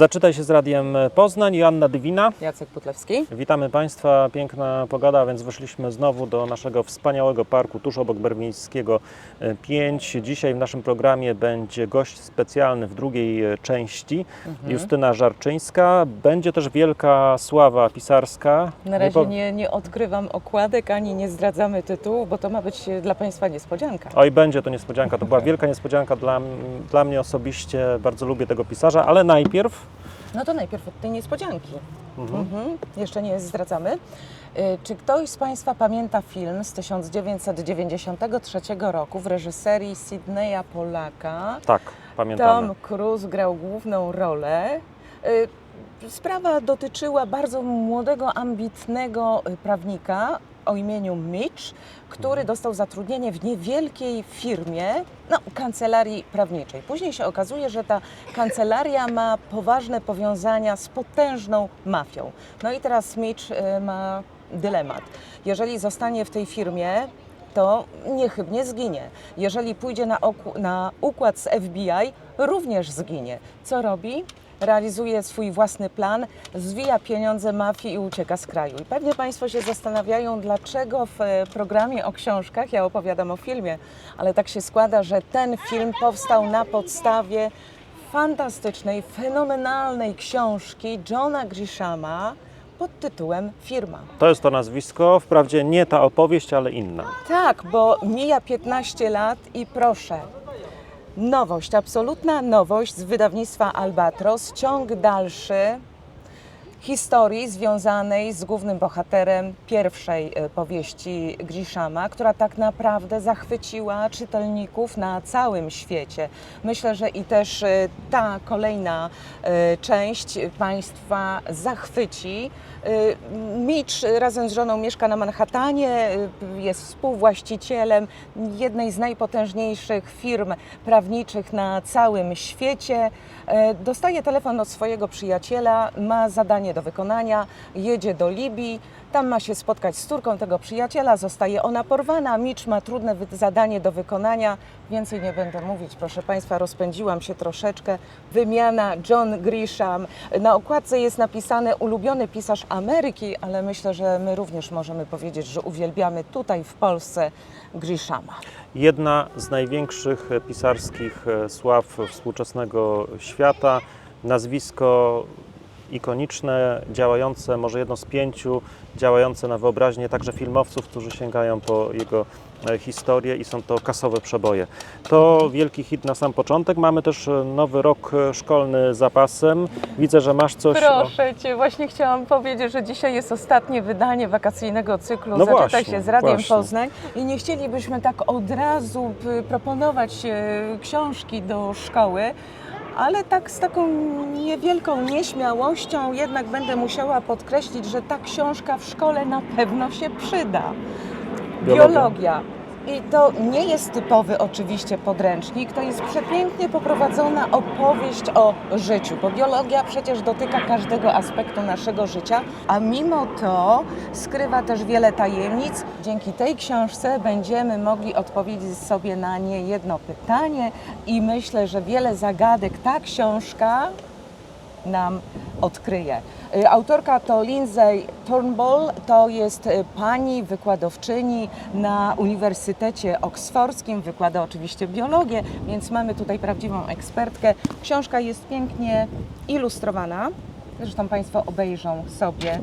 Zaczytaj się z Radiem Poznań, Joanna Dywina. Jacek Putlewski. Witamy Państwa, piękna pogoda, więc wyszliśmy znowu do naszego wspaniałego parku tuż obok Berwińskiego 5. Dzisiaj w naszym programie będzie gość specjalny w drugiej części, Mhm. Justyna Żarczyńska. Będzie też wielka sława pisarska. Na razie po- nie, nie odkrywam okładek ani nie zdradzamy tytułu, bo to ma być dla Państwa niespodzianka. Oj, będzie to niespodzianka. To była wielka niespodzianka dla, dla mnie osobiście. Bardzo lubię tego pisarza, ale najpierw No to najpierw od tej niespodzianki. Mhm. Jeszcze nie zdradzamy. E, Czy ktoś z Państwa pamięta film z 1993 roku w reżyserii Sydneya Polaka? tak, pamiętamy. Tom Cruise grał główną rolę. Y, Sprawa dotyczyła bardzo młodego, ambitnego y, prawnika o imieniu Mitch, który dostał zatrudnienie w niewielkiej firmie, no, kancelarii prawniczej. Później się okazuje, że ta kancelaria ma poważne powiązania z potężną mafią. No i teraz Mitch y, ma dylemat. Jeżeli zostanie w tej firmie, to niechybnie zginie. Jeżeli pójdzie na, na układ z FBI, również zginie. Co robi? Realizuje swój własny plan, zwija pieniądze mafii i ucieka z kraju. I pewnie Państwo się zastanawiają, dlaczego w e, programie o książkach, ja opowiadam o filmie, ale tak się składa, że ten film powstał na podstawie fantastycznej, fenomenalnej książki Johna Grishama pod tytułem Firma. To jest to nazwisko, wprawdzie nie ta opowieść, ale inna. Tak, bo mija 15 lat i proszę. Nowość, absolutna nowość z wydawnictwa Albatros, ciąg dalszy historii związanej z głównym bohaterem pierwszej e, powieści Grishama, która tak naprawdę zachwyciła czytelników na całym świecie. Myślę, że i też e, ta kolejna e, część Państwa zachwyci. Mitch razem z żoną mieszka na Manhattanie, jest współwłaścicielem jednej z najpotężniejszych firm prawniczych na całym świecie. Dostaje telefon od swojego przyjaciela, ma zadanie do wykonania, jedzie do Libii, tam ma się spotkać z córką tego przyjaciela, zostaje ona porwana, Mitch ma trudne zadanie do wykonania. Więcej nie będę mówić, proszę Państwa, rozpędziłam się troszeczkę. Wymiana John Grisham. Na okładce jest napisane ulubiony pisarz Ameryki, ale myślę, że my również możemy powiedzieć, że uwielbiamy tutaj w Polsce Grishama. Jedna z największych pisarskich e, sław współczesnego świata. Nazwisko ikoniczne, działające, może jedno z pięciu, działające na wyobraźnię także filmowców, którzy sięgają po jego e, historię i są to kasowe przeboje. To wielki hit na sam początek. Mamy też e, nowy rok e, szkolny za pasem. Widzę, że masz coś. Proszę Cię, właśnie chciałam powiedzieć, że dzisiaj jest ostatnie wydanie wakacyjnego cyklu No Zaczytaj właśnie, się z Radiem właśnie. Poznań i nie chcielibyśmy tak od razu proponować książki do szkoły, ale tak z taką niewielką nieśmiałością jednak będę musiała podkreślić, że ta książka w szkole na pewno się przyda. Biologia. I to nie jest typowy oczywiście podręcznik, to jest przepięknie poprowadzona opowieść o życiu, bo biologia przecież dotyka każdego aspektu naszego życia, a mimo to skrywa też wiele tajemnic. Dzięki tej książce będziemy mogli odpowiedzieć sobie na nie jedno pytanie i myślę, że wiele zagadek ta książka nam odkryje. Y, Autorka to Lindsay Turnbull, to jest y, pani wykładowczyni na Uniwersytecie Oksfordzkim, wykłada oczywiście biologię, więc mamy tutaj prawdziwą ekspertkę. Książka jest pięknie ilustrowana. Zresztą Państwo obejrzą sobie,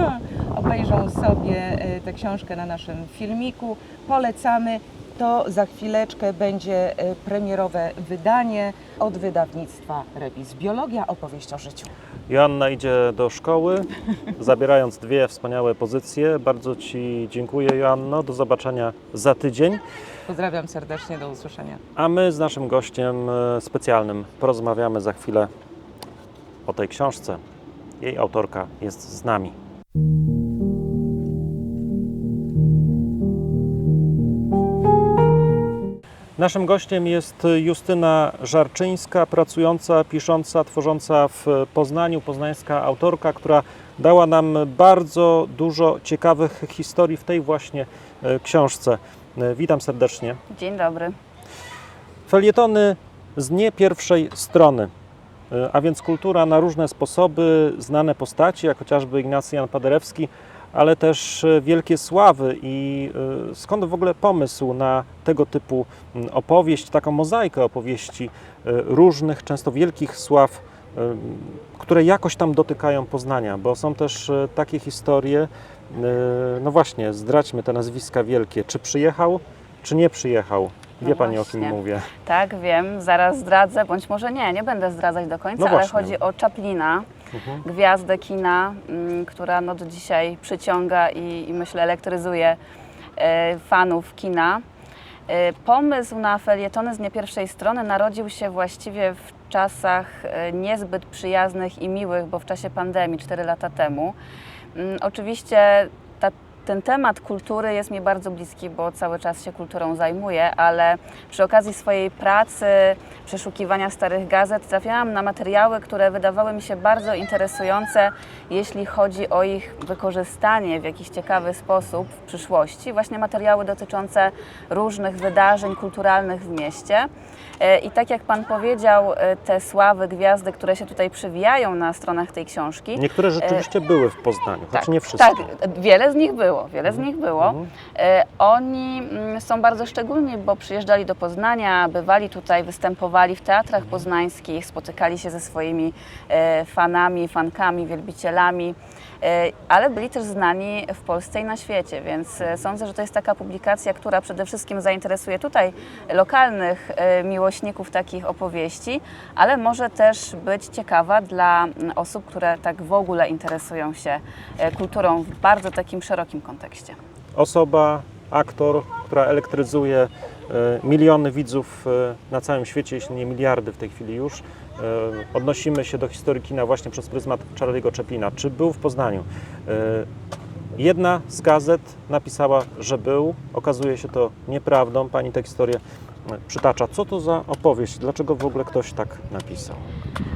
obejrzą sobie y, tę książkę na naszym filmiku. Polecamy. To za chwileczkę będzie y, premierowe wydanie od wydawnictwa Rebis. Biologia, opowieść o życiu. Joanna idzie do szkoły, zabierając dwie wspaniałe pozycje. Bardzo Ci dziękuję, Joanno. Do zobaczenia za tydzień. Pozdrawiam serdecznie, do usłyszenia. A my z naszym gościem e, specjalnym porozmawiamy za chwilę o tej książce. Jej autorka jest z nami. Naszym gościem jest Justyna Żarczyńska, pracująca, pisząca, tworząca w Poznaniu, poznańska autorka, która dała nam bardzo dużo ciekawych historii w tej właśnie e, książce. E, Witam serdecznie. Dzień dobry. Felietony z nie pierwszej strony. E, A więc kultura na różne sposoby, znane postaci, jak chociażby Ignacy Jan Paderewski, ale też e, wielkie sławy i e, skąd w ogóle pomysł na tego typu opowieść, taką mozaikę opowieści e, różnych, często wielkich sław, które jakoś tam dotykają Poznania, bo są też takie historie, no właśnie, zdradźmy te nazwiska wielkie, czy przyjechał, czy nie przyjechał. Wie No Pani o kim właśnie. mówię? Tak, wiem, zaraz zdradzę, bądź może nie, nie będę zdradzać do końca, No ale właśnie. chodzi o Chaplina, Mhm. gwiazdę kina, mm, która no do dzisiaj przyciąga i, i myślę elektryzuje e, fanów kina. E, Pomysł na felietony z nie pierwszej strony narodził się właściwie w czasach e, niezbyt przyjaznych i miłych, bo w czasie pandemii 4 lata temu. Mm, Oczywiście ten temat kultury jest mi bardzo bliski, bo cały czas się kulturą zajmuję, ale przy okazji swojej pracy, przeszukiwania starych gazet, trafiałam na materiały, które wydawały mi się bardzo interesujące, jeśli chodzi o ich wykorzystanie w jakiś ciekawy sposób w przyszłości. Właśnie materiały dotyczące różnych wydarzeń kulturalnych w mieście. E, I tak jak Pan powiedział, e, te sławy, gwiazdy, które się tutaj przywijają na stronach tej książki, Niektóre rzeczywiście były w Poznaniu, choć nie wszystkie. tak, wiele z nich było, wiele z nich było. Mhm. E, Oni mm, są bardzo szczególni, bo przyjeżdżali do Poznania, bywali tutaj, występowali w teatrach poznańskich, spotykali się ze swoimi e, fanami, fankami, wielbicielami, e, ale byli też znani w Polsce i na świecie, więc sądzę, że to jest taka publikacja, która przede wszystkim zainteresuje tutaj lokalnych miłośników takich opowieści, ale może też być ciekawa dla mm, osób, które tak w ogóle interesują się kulturą w bardzo takim szerokim kontekście. Osoba, aktor, która elektryzuje e, miliony widzów e, na całym świecie, jeśli nie miliardy w tej chwili już. E, Odnosimy się do historii kina właśnie przez pryzmat Charlie'ego Chaplina. Czy był w Poznaniu? Jedna z gazet napisała, że był. Okazuje się to nieprawdą. Pani tę historię przytacza. Co to za opowieść? Dlaczego w ogóle ktoś tak napisał?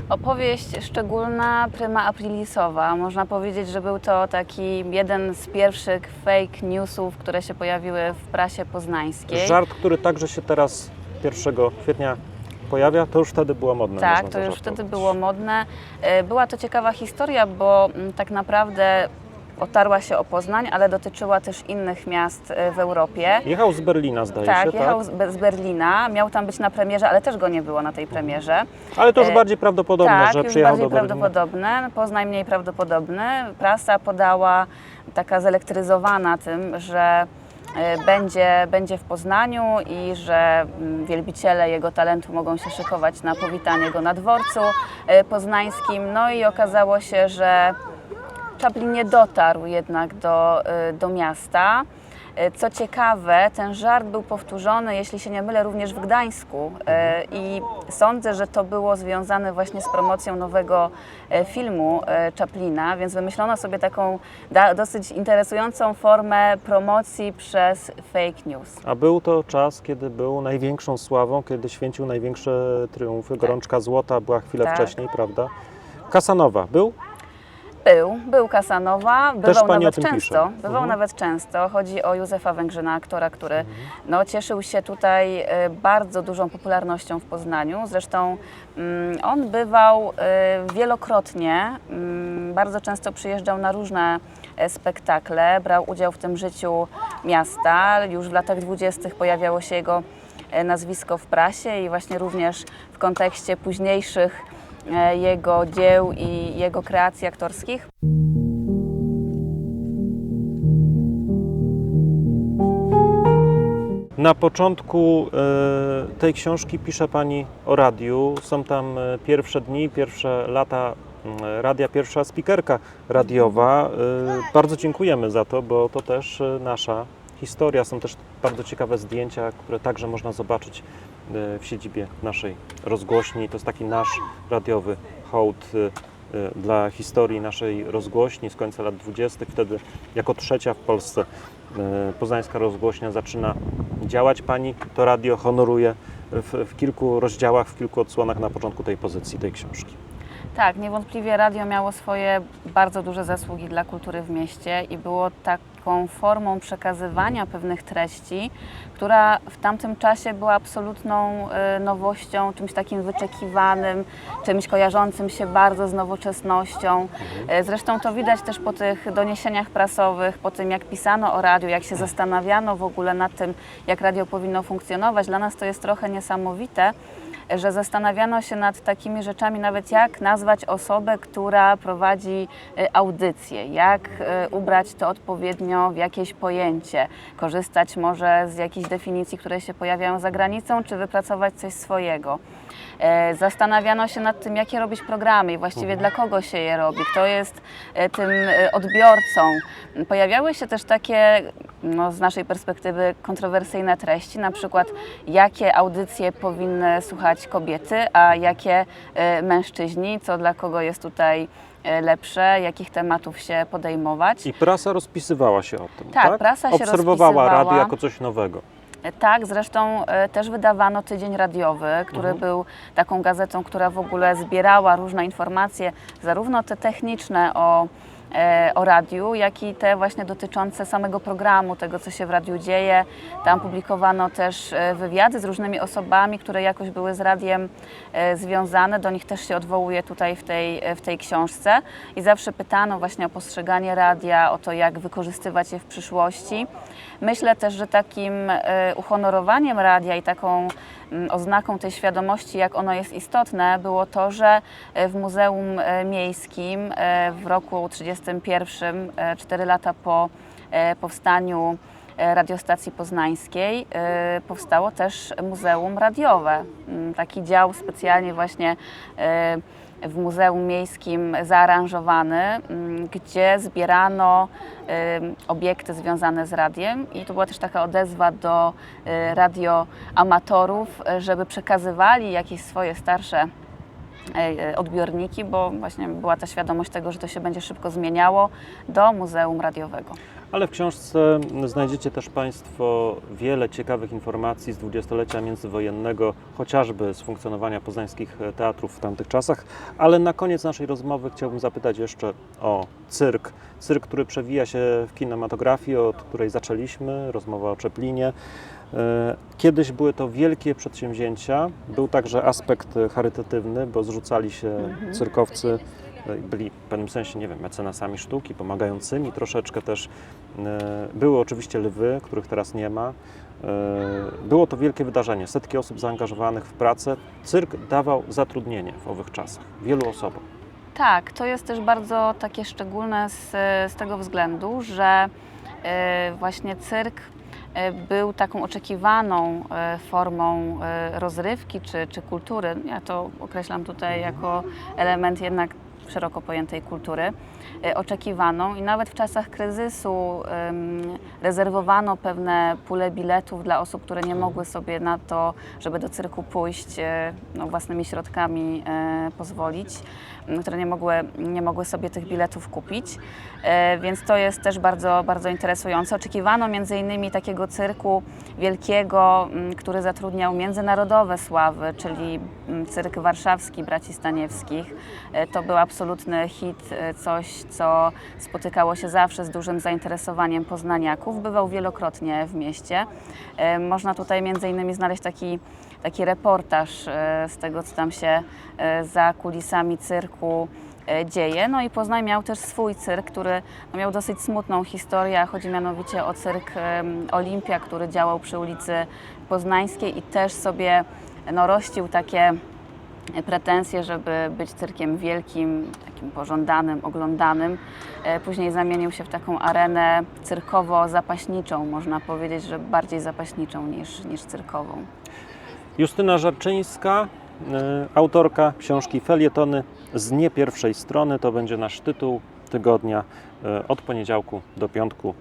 Opowieść szczególna, prima aprilisowa. Można powiedzieć, że był to taki jeden z pierwszych fake newsów, które się pojawiły w prasie poznańskiej. Żart, który także się teraz 1 kwietnia pojawia, to już wtedy było modne. Tak, to już wtedy było modne. E, Była to ciekawa historia, bo mm, tak naprawdę otarła się o Poznań, ale dotyczyła też innych miast e, w Europie. Jechał z Berlina, zdaje Tak, się, jechał tak? Be- z Berlina, miał tam być na premierze, ale też go nie było na tej premierze. Ale to już E, bardziej prawdopodobne, tak, że już przyjechał bardziej do Berlina. prawdopodobne, Poznań mniej prawdopodobny. Prasa podała taka zelektryzowana tym, że e, będzie, będzie w Poznaniu i że mm, wielbiciele jego talentu mogą się szykować na powitanie go na dworcu poznańskim. No i okazało się, że Chaplin nie dotarł jednak do, y, do miasta. Y, Co ciekawe, ten żart był powtórzony, jeśli się nie mylę, również w Gdańsku y, i sądzę, że to było związane właśnie z promocją nowego filmu Chaplina, więc wymyślono sobie taką dosyć interesującą formę promocji przez fake news. A był to czas, kiedy był największą sławą, kiedy święcił największe triumfy. Gorączka Złota była chwilę Tak. wcześniej, prawda? Kasanowa był? Był, był Kasanowa, bywał pani o nawet tym często. pisze. Bywał Mhm. nawet często. Chodzi o Józefa Węgrzyna, aktora, który no, cieszył się tutaj e, bardzo dużą popularnością w Poznaniu. Zresztą mm, on bywał e, wielokrotnie, mm, bardzo często przyjeżdżał na różne e, spektakle, brał udział w tym życiu miasta. Już w latach dwudziestych pojawiało się jego e, nazwisko w prasie i właśnie również w kontekście późniejszych jego dzieł i jego kreacji aktorskich. Na początku e, tej książki pisze Pani o radiu. Są tam e, pierwsze dni, pierwsze lata radia, pierwsza spikerka radiowa. E, Bardzo dziękujemy za to, bo to też e, nasza historia. Są też bardzo ciekawe zdjęcia, które także można zobaczyć e, w siedzibie naszej rozgłośni. To jest taki nasz radiowy hołd e, e, dla historii naszej rozgłośni z końca lat 20. Wtedy jako trzecia w Polsce poznańska rozgłośnia zaczyna działać. Pani to radio honoruje w, w kilku rozdziałach, w kilku odsłonach na początku tej pozycji, tej książki. Tak, niewątpliwie radio miało swoje bardzo duże zasługi dla kultury w mieście i było taką taką formą przekazywania pewnych treści, która w tamtym czasie była absolutną e, nowością, czymś takim wyczekiwanym, czymś kojarzącym się bardzo z nowoczesnością. E, Zresztą to widać też po tych doniesieniach prasowych, po tym jak pisano o radiu, jak się zastanawiano w ogóle nad tym, jak radio powinno funkcjonować. Dla nas to jest trochę niesamowite, że zastanawiano się nad takimi rzeczami, nawet jak nazwać osobę, która prowadzi e, audycję, jak e, ubrać to odpowiednio w jakieś pojęcie, korzystać może z jakichś definicji, które się pojawiają za granicą, czy wypracować coś swojego. E, Zastanawiano się nad tym, jakie robić programy i właściwie dla kogo się je robi, kto jest e, tym e, odbiorcą. Pojawiały się też takie, no, z naszej perspektywy, kontrowersyjne treści, na przykład jakie audycje powinny słuchać kobiety, a jakie mężczyźni, co dla kogo jest tutaj lepsze, jakich tematów się podejmować. I prasa rozpisywała się o tym, Tak, tak? prasa się Obserwowała rozpisywała. radio jako coś nowego. Tak, zresztą e, też wydawano Tydzień Radiowy, który Mhm. był taką gazetą, która w ogóle zbierała różne informacje, zarówno te techniczne o, E, o radiu, jak i te właśnie dotyczące samego programu, tego co się w radiu dzieje. Tam publikowano też e, wywiady z różnymi osobami, które jakoś były z radiem e, związane, do nich też się odwołuje tutaj w tej, w tej książce i zawsze pytano właśnie o postrzeganie radia, o to jak wykorzystywać je w przyszłości. Myślę też, że takim uhonorowaniem radia i taką oznaką tej świadomości, jak ono jest istotne, było to, że w Muzeum Miejskim w roku 30 1991, e, cztery lata po e, powstaniu e, radiostacji poznańskiej powstało też muzeum radiowe. Mm, taki dział specjalnie właśnie w Muzeum Miejskim zaaranżowany, mm, gdzie zbierano obiekty związane z radiem i to była też taka odezwa do radioamatorów, żeby przekazywali jakieś swoje starsze odbiorniki, bo właśnie była ta świadomość tego, że to się będzie szybko zmieniało do Muzeum Radiowego. Ale w książce znajdziecie też Państwo wiele ciekawych informacji z dwudziestolecia międzywojennego, chociażby z funkcjonowania poznańskich teatrów w tamtych czasach. Ale na koniec naszej rozmowy chciałbym zapytać jeszcze o cyrk. Cyrk, który przewija się w kinematografii, od której zaczęliśmy, rozmowa o Czeplinie. E, Kiedyś były to wielkie przedsięwzięcia. Był także aspekt charytatywny, bo zrzucali się cyrkowcy e, byli w pewnym sensie, nie wiem, mecenasami sztuki, pomagającymi troszeczkę też. E, Były oczywiście lwy, których teraz nie ma. Było to wielkie wydarzenie, setki osób zaangażowanych w pracę. Cyrk dawał zatrudnienie w owych czasach wielu osobom. Tak, to jest też bardzo takie szczególne z, z tego względu, że właśnie cyrk był taką oczekiwaną e, formą e, rozrywki czy, czy kultury. Ja to określam tutaj jako element jednak szeroko pojętej kultury, e, oczekiwaną i nawet w czasach kryzysu rezerwowano pewne pule biletów dla osób, które nie mogły sobie na to, żeby do cyrku pójść e, no, własnymi środkami e, pozwolić, które nie mogły, nie mogły sobie tych biletów kupić. Więc to jest też bardzo, bardzo interesujące. Oczekiwano między innymi takiego cyrku wielkiego, który zatrudniał międzynarodowe sławy, czyli cyrk warszawski braci Staniewskich. To był absolutny hit, e, coś co spotykało się zawsze z dużym zainteresowaniem poznaniaków. Bywał wielokrotnie w mieście. E, Można tutaj między innymi znaleźć taki taki reportaż e, z tego, co tam się za kulisami cyrku dzieje. No i Poznań miał też swój cyrk, który no, miał dosyć smutną historię. Chodzi mianowicie o cyrk Olimpia, który działał przy ulicy Poznańskiej i też sobie no, rościł takie pretensje, żeby być cyrkiem wielkim, takim pożądanym, oglądanym. E, Później zamienił się w taką arenę cyrkowo-zapaśniczą, można powiedzieć, że bardziej zapaśniczą niż, niż cyrkową. Justyna Żarczyńska, e, autorka książki Felietony z nie pierwszej strony. To będzie nasz tytuł tygodnia e, od poniedziałku do piątku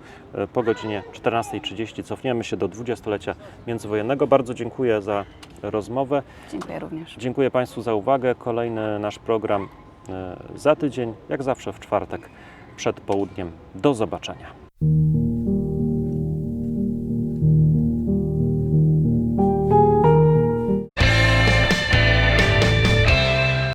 po godzinie 14.30. Cofniemy się do dwudziestolecia międzywojennego. Bardzo dziękuję za rozmowę. Dziękuję również. Dziękuję Państwu za uwagę. Kolejny nasz program e, za tydzień, jak zawsze w czwartek przed południem. Do zobaczenia.